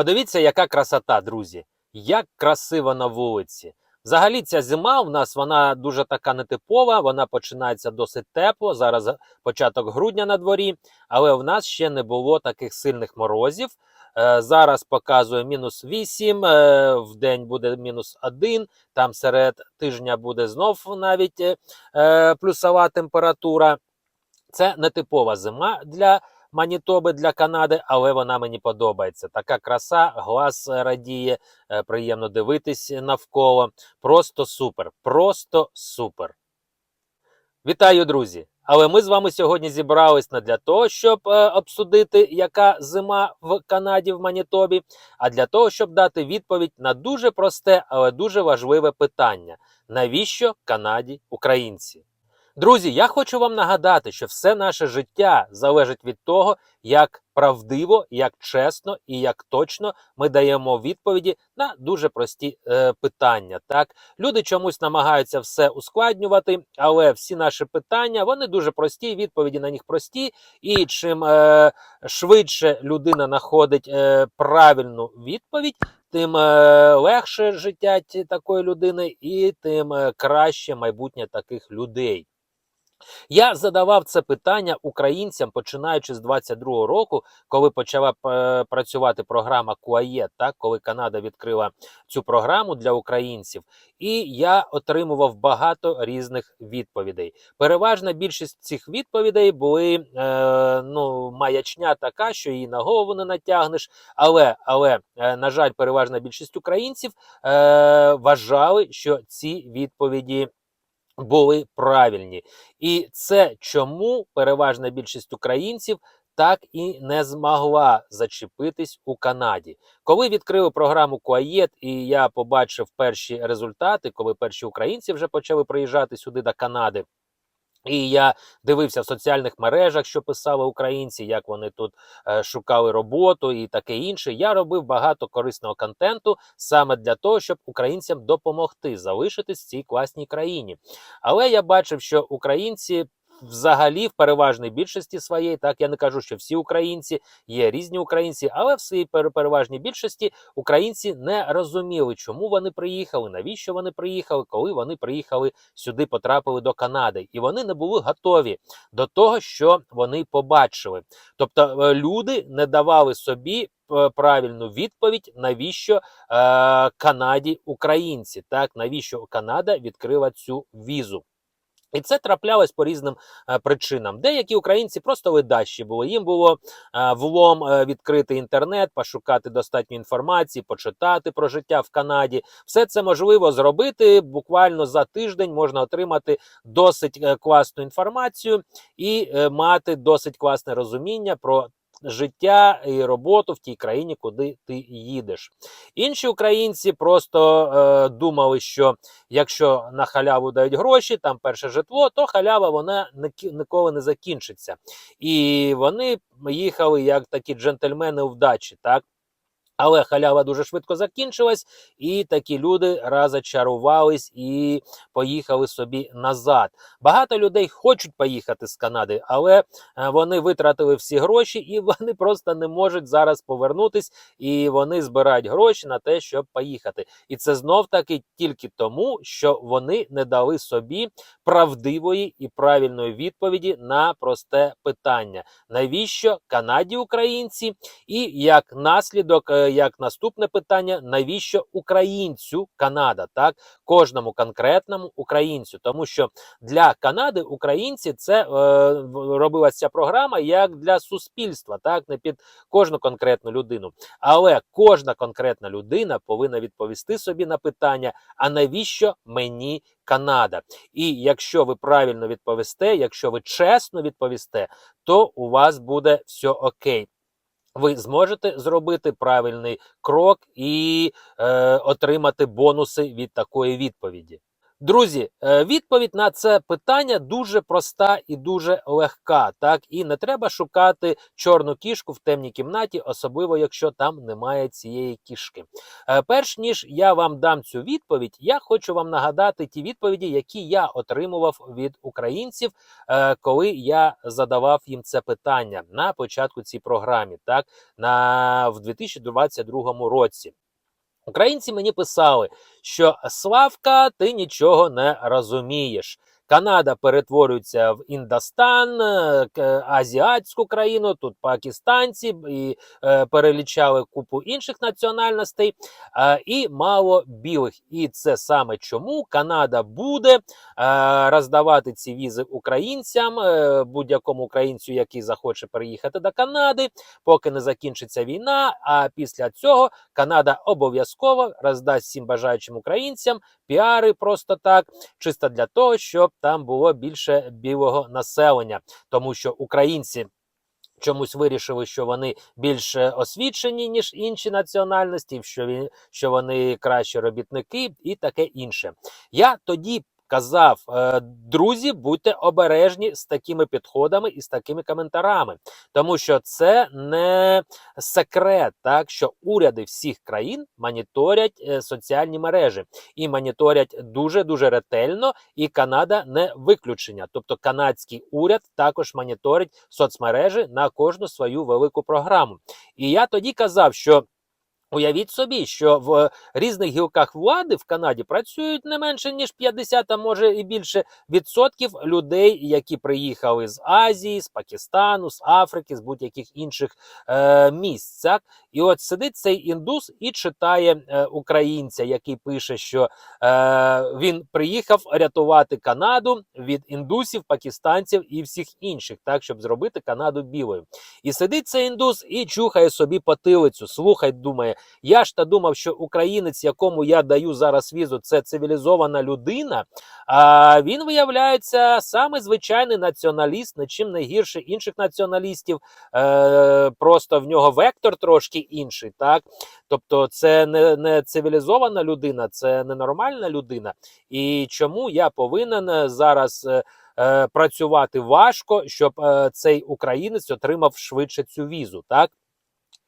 Подивіться, яка красота, друзі. Як красиво на вулиці. Взагалі, ця зима в нас вона дуже така нетипова. Вона починається досить тепло. Зараз початок грудня на дворі, але в нас ще не було таких сильних морозів. Е, Зараз показує мінус 8, е, в день буде мінус 1, там серед тижня буде знов навіть е, плюсова температура. Це нетипова зима для Манітоби, для Канади, але вона мені подобається. Така краса, глаз радіє, е, приємно дивитись навколо. Просто супер, просто супер. Вітаю, друзі! Але ми з вами сьогодні зібрались не для того, щоб е, обсудити, яка зима в Канаді в Манітобі, а для того, щоб дати відповідь на дуже просте, але дуже важливе питання: навіщо Канаді українці? Друзі, я хочу вам нагадати, що все наше життя залежить від того, як правдиво, як чесно і як точно ми даємо відповіді на дуже прості е, питання. Так, люди чомусь намагаються все ускладнювати, але всі наші питання вони дуже прості, відповіді на них прості. І чим е, швидше людина знаходить е, правильну відповідь, тим е, легше життя такої людини, і тим е, краще майбутнє таких людей. Я задавав це питання українцям, починаючи з 22-го року, коли почала е, працювати програма QAE, так коли Канада відкрила цю програму для українців, і я отримував багато різних відповідей. Переважна більшість цих відповідей були е, ну маячня така, що її на голову не натягнеш. Але але е, на жаль, переважна більшість українців е, вважали, що ці відповіді були правильні. І це чому переважна більшість українців так і не змогла зачепитись у Канаді. Коли відкрили програму Куаєт, і я побачив перші результати, коли перші українці вже почали приїжджати сюди до Канади. І я дивився в соціальних мережах, що писали українці, як вони тут е, шукали роботу і таке інше. Я робив багато корисного контенту саме для того, щоб українцям допомогти залишитись в цій класній країні. Але я бачив, що українці. Взагалі, в переважній більшості своєї, так я не кажу, що всі українці є різні українці, але в своїй переважній більшості українці не розуміли, чому вони приїхали, навіщо вони приїхали, коли вони приїхали сюди, потрапили до Канади, і вони не були готові до того, що вони побачили. Тобто е, люди не давали собі е, правильну відповідь, навіщо е, Канаді українці, так навіщо Канада відкрила цю візу. І це траплялось по різним е, причинам. Деякі українці просто ледащі були. Їм було е, влом е, відкрити інтернет, пошукати достатньо інформації, почитати про життя в Канаді. Все це можливо зробити буквально за тиждень. Можна отримати досить е, класну інформацію і е, мати досить класне розуміння про. Життя і роботу в тій країні, куди ти їдеш. Інші українці просто е, думали, що якщо на халяву дають гроші, там перше житло, то халява вона ніколи не закінчиться. І вони їхали як такі джентльмени вдачі, так. Але халява дуже швидко закінчилась, і такі люди розочарувались і поїхали собі назад. Багато людей хочуть поїхати з Канади, але е, вони витратили всі гроші, і вони просто не можуть зараз повернутись, і вони збирають гроші на те, щоб поїхати. І це знов таки тільки тому, що вони не дали собі правдивої і правильної відповіді на просте питання: навіщо Канаді українці? І як наслідок, е, як наступне питання, навіщо українцю Канада? Так, кожному конкретному українцю, тому що для Канади українці це е, робилася ця програма як для суспільства, так не під кожну конкретну людину. Але кожна конкретна людина повинна відповісти собі на питання: а навіщо мені Канада? І якщо ви правильно відповісте, якщо ви чесно відповісте, то у вас буде все окей. Ви зможете зробити правильний крок і е, отримати бонуси від такої відповіді. Друзі, е, відповідь на це питання дуже проста і дуже легка. Так і не треба шукати чорну кішку в темній кімнаті, особливо якщо там немає цієї кішки. Е, Перш ніж я вам дам цю відповідь, я хочу вам нагадати ті відповіді, які я отримував від українців, е, коли я задавав їм це питання на початку цій програмі, так на в 2022 році. Українці мені писали, що Славка, ти нічого не розумієш. Канада перетворюється в Індостан, е, азіатську країну, тут пакистанці і е, перелічали купу інших національностей, е, і мало білих. І це саме чому Канада буде е, роздавати ці візи українцям, е, будь-якому українцю, який захоче переїхати до Канади, поки не закінчиться війна. А після цього Канада обов'язково роздасть всім бажаючим українцям піари просто так, чисто для того, щоб там було більше білого населення, тому що українці. Чомусь вирішили, що вони більш е, освічені, ніж інші національності, що, що вони кращі робітники і таке інше. Я тоді казав, е, друзі, будьте обережні з такими підходами і з такими коментарами, тому що це не секрет, так що уряди всіх країн моніторять е, соціальні мережі і моніторять дуже дуже ретельно, і Канада не виключення. Тобто канадський уряд також моніторить соцмережі на кожну свою велику програму. І я тоді казав, що. Уявіть собі, що в різних гілках влади в Канаді працюють не менше ніж 50, а може і більше відсотків людей, які приїхали з Азії, з Пакистану, з Африки, з будь-яких інших е, місць. І от сидить цей індус і читає е, українця, який пише, що е, він приїхав рятувати Канаду від індусів, пакистанців і всіх інших, так щоб зробити Канаду білою. І сидить цей індус і чухає собі потилицю. Слухай, думає. Я ж та думав, що українець, якому я даю зараз візу, це цивілізована людина. А він виявляється саме звичайний націоналіст, нічим не гірше інших націоналістів. Е, Просто в нього вектор трошки інший. Так, тобто, це не, не цивілізована людина, це ненормальна людина. І чому я повинен е, зараз. е, е, Працювати важко, щоб цей українець отримав швидше цю візу, так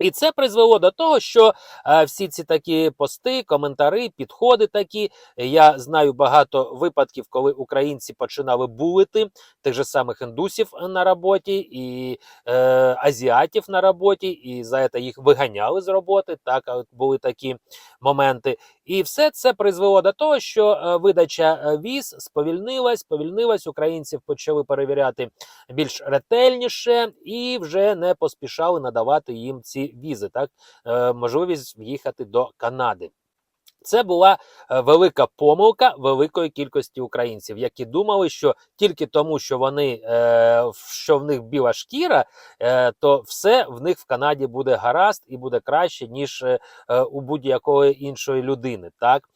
і це призвело до того, що е, всі ці такі пости, коментари, підходи такі. Я знаю багато випадків, коли українці починали булити тих же самих індусів на роботі і е, азіатів на роботі, і за це їх виганяли з роботи. Так, от були такі моменти. І все це призвело до того, що е, видача е, віз сповільнилась, сповільнилась. Українців почали перевіряти більш ретельніше і вже не поспішали надавати їм ці візи, так е, можливість в'їхати до Канади. Це була е, велика помилка великої кількості українців, які думали, що тільки тому, що вони е, що в них біла шкіра, то все в них в Канаді буде гаразд і буде краще ніж у будь-якої іншої людини. Так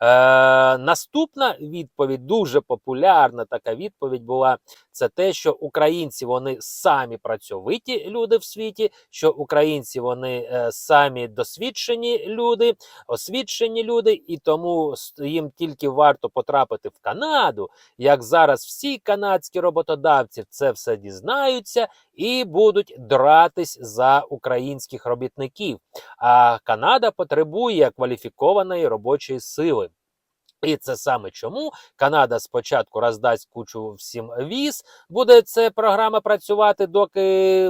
е, наступна відповідь дуже популярна. Така відповідь була: це те, що українці вони самі працьовиті люди в світі, що українці вони е, самі досвідчені люди, освічені люди, і тому їм тільки варто потрапити в Канаду, як зараз всі канадські роботодавці це все дізнаються і будуть дратись за українських робітників. А Канада потребує кваліфікованої робочої сили. І це саме чому Канада спочатку роздасть кучу всім віз, буде ця програма працювати, доки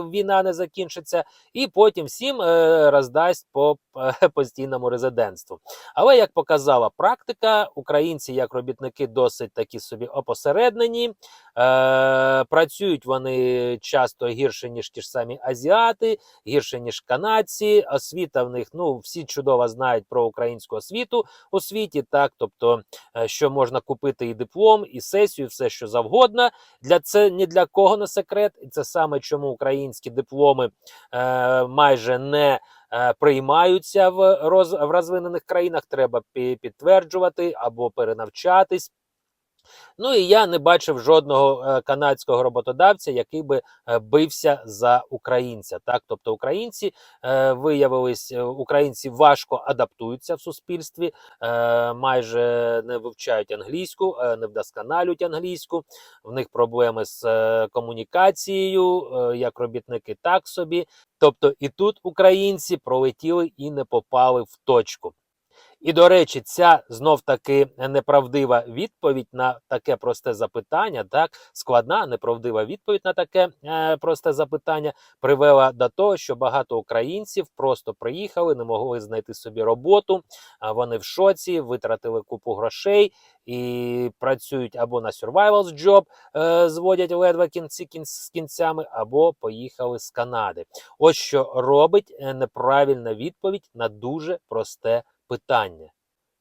війна не закінчиться, і потім всім е, роздасть по е, постійному резидентству. Але як показала практика, українці як робітники досить такі собі опосереднені. Е, працюють вони часто гірше, ніж ті ж самі азіати, гірше, ніж канадці. Освіта в них, ну всі чудово знають про українську освіту у світі, так тобто, е, що можна купити і диплом, і сесію, все що завгодно. Для це ні для кого не секрет, і це саме чому українські дипломи е, майже не е, приймаються в, роз, в розвинених країнах. Треба підтверджувати або перенавчатись. Ну і я не бачив жодного е, канадського роботодавця, який би е, бився за українця. Так, тобто українці е, виявились, українці важко адаптуються в суспільстві, майже не вивчають англійську, не вдосконалюють англійську. В них проблеми з комунікацією, як робітники, так собі. Тобто, і тут українці пролетіли і не попали в точку. І до речі, ця знов таки неправдива відповідь на таке просте запитання, так складна неправдива відповідь на таке е, просте запитання привела до того, що багато українців просто приїхали, не могли знайти собі роботу. А вони в шоці, витратили купу грошей і працюють або на survival job, е, зводять ледве кінці кінць з кінцями, або поїхали з Канади. Ось що робить е, неправильна відповідь на дуже просте питання.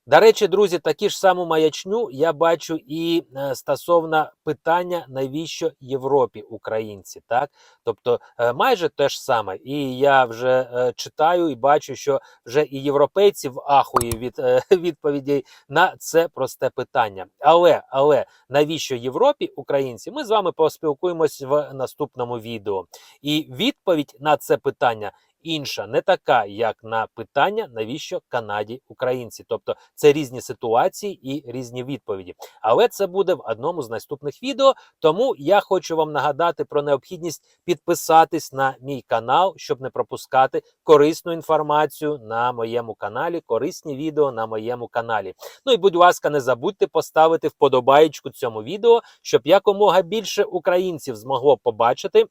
До речі, друзі, такі ж саму маячню я бачу і е, стосовно питання, навіщо Європі українці, так? Тобто е, майже те ж саме. І я вже е, читаю і бачу, що вже і європейці в ахуї від відповідей на це просте питання. Але, але навіщо Європі українці? Ми з вами поспілкуємось в наступному відео. І відповідь на це питання інша, не така, як на питання, навіщо Канаді українці. Тобто це різні ситуації і різні відповіді. Але це буде в одному з наступних відео. Тому я хочу вам нагадати про необхідність підписатись на мій канал, щоб не пропускати корисну інформацію на моєму каналі, корисні відео на моєму каналі. Ну і будь ласка, не забудьте поставити вподобаєчку цьому відео, щоб якомога більше українців змогло побачити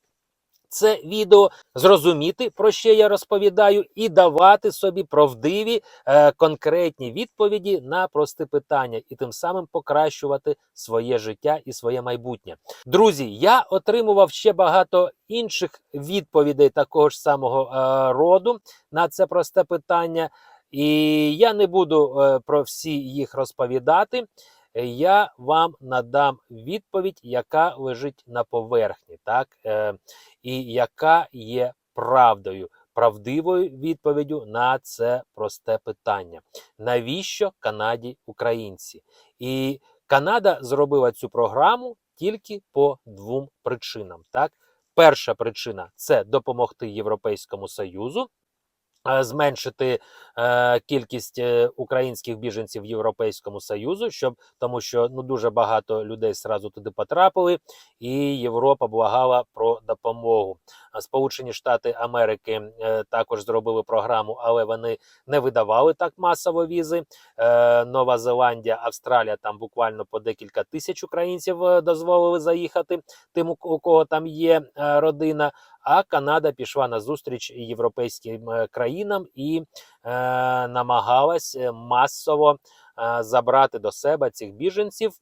це відео, зрозуміти, про що я розповідаю, і давати собі правдиві е, конкретні відповіді на прості питання, і тим самим покращувати своє життя і своє майбутнє. Друзі, я отримував ще багато інших відповідей такого ж самого е, роду на це просте питання, і я не буду е, про всі їх розповідати. Я вам надам відповідь, яка лежить на поверхні, так е, і яка є правдою, правдивою відповіддю на це просте питання. Навіщо Канаді українці? І Канада зробила цю програму тільки по двом причинам. Так, перша причина це допомогти Європейському Союзу. Е, Зменшити е, кількість е, українських біженців в Європейському Союзу, щоб тому, що ну дуже багато людей зразу туди потрапили, і Європа благала про допомогу. Сполучені Штати Америки е, також зробили програму, але вони не видавали так масово візи. Е, Нова Зеландія, Австралія там буквально по декілька тисяч українців е, дозволили заїхати тим, у кого там є е, родина. А Канада пішла на зустріч європейським е, країнам і е, намагалась е, масово е, забрати до себе цих біженців.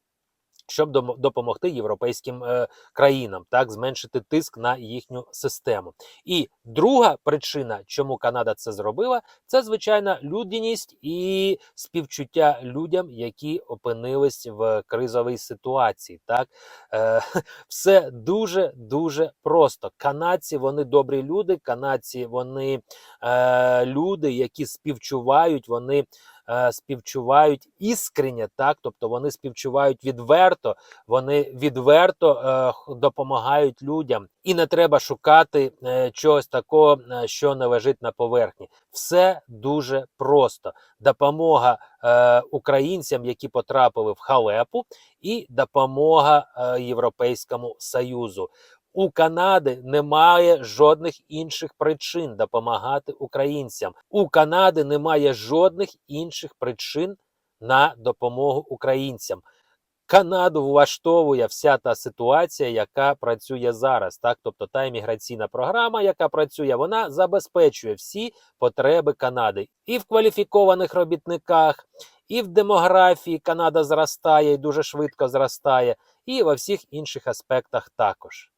Щоб допомогти європейським е, країнам, так зменшити тиск на їхню систему. І друга причина, чому Канада це зробила, це звичайна людяність і співчуття людям, які опинились в кризовій ситуації. Так е, все дуже дуже просто. Канадці вони добрі люди. Канадці вони е, люди, які співчувають, вони. Е, Співчувають іскренне, так, тобто вони співчувають відверто, вони відверто е, допомагають людям, і не треба шукати е, чогось такого, що не лежить на поверхні. Все дуже просто. Допомога українцям, які потрапили в халепу, і допомога Європейському Союзу. У Канади немає жодних інших причин допомагати українцям. У Канади немає жодних інших причин на допомогу українцям. Канаду влаштовує вся та ситуація, яка працює зараз. Так, тобто та імміграційна програма, яка працює, вона забезпечує всі потреби Канади і в кваліфікованих робітниках, і в демографії Канада зростає і дуже швидко зростає, і во всіх інших аспектах також.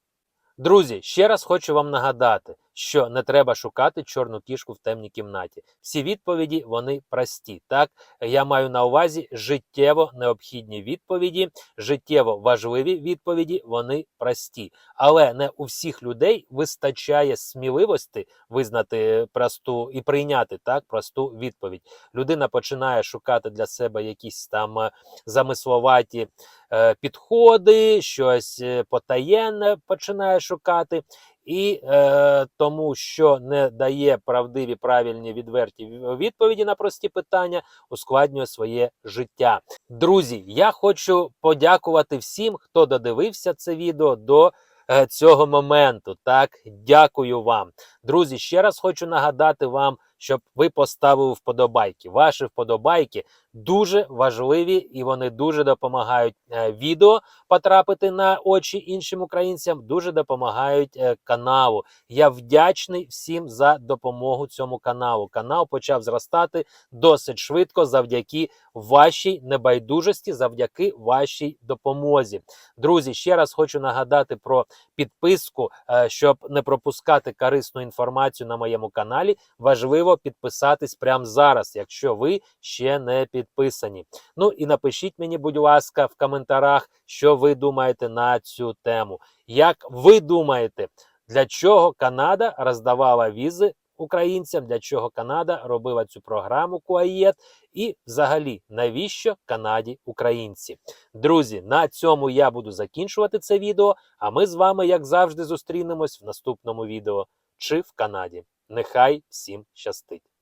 Друзі, ще раз хочу вам нагадати, що не треба шукати чорну кішку в темній кімнаті. Всі відповіді вони прості. Так я маю на увазі життєво необхідні відповіді, життєво важливі відповіді. Вони прості, але не у всіх людей вистачає сміливості визнати просту і прийняти так просту відповідь. Людина починає шукати для себе якісь там е, замисловаті е, підходи, щось е, потаєнне починає шукати. І е, тому, що не дає правдиві, правильні, відверті відповіді на прості питання, ускладнює своє життя. Друзі, я хочу подякувати всім, хто додивився це відео до е, цього моменту. Так, дякую вам. Друзі, ще раз хочу нагадати вам, щоб ви поставили вподобайки. Ваші вподобайки дуже важливі і вони дуже допомагають е, відео потрапити на очі іншим українцям, дуже допомагають е, каналу. Я вдячний всім за допомогу цьому каналу. Канал почав зростати досить швидко завдяки вашій небайдужості, завдяки вашій допомозі. Друзі, ще раз хочу нагадати про підписку, е, щоб не пропускати корисну інформацію на моєму каналі. Важливо підписатись прямо зараз, якщо ви ще не підписані. Ну і напишіть мені, будь ласка, в коментарях, що ви думаєте на цю тему. Як ви думаєте, для чого Канада роздавала візи українцям, для чого Канада робила цю програму Куаєт, і взагалі навіщо Канаді українці? Друзі, на цьому я буду закінчувати це відео. А ми з вами, як завжди, зустрінемось в наступному відео чи в Канаді. Нехай всім щастить!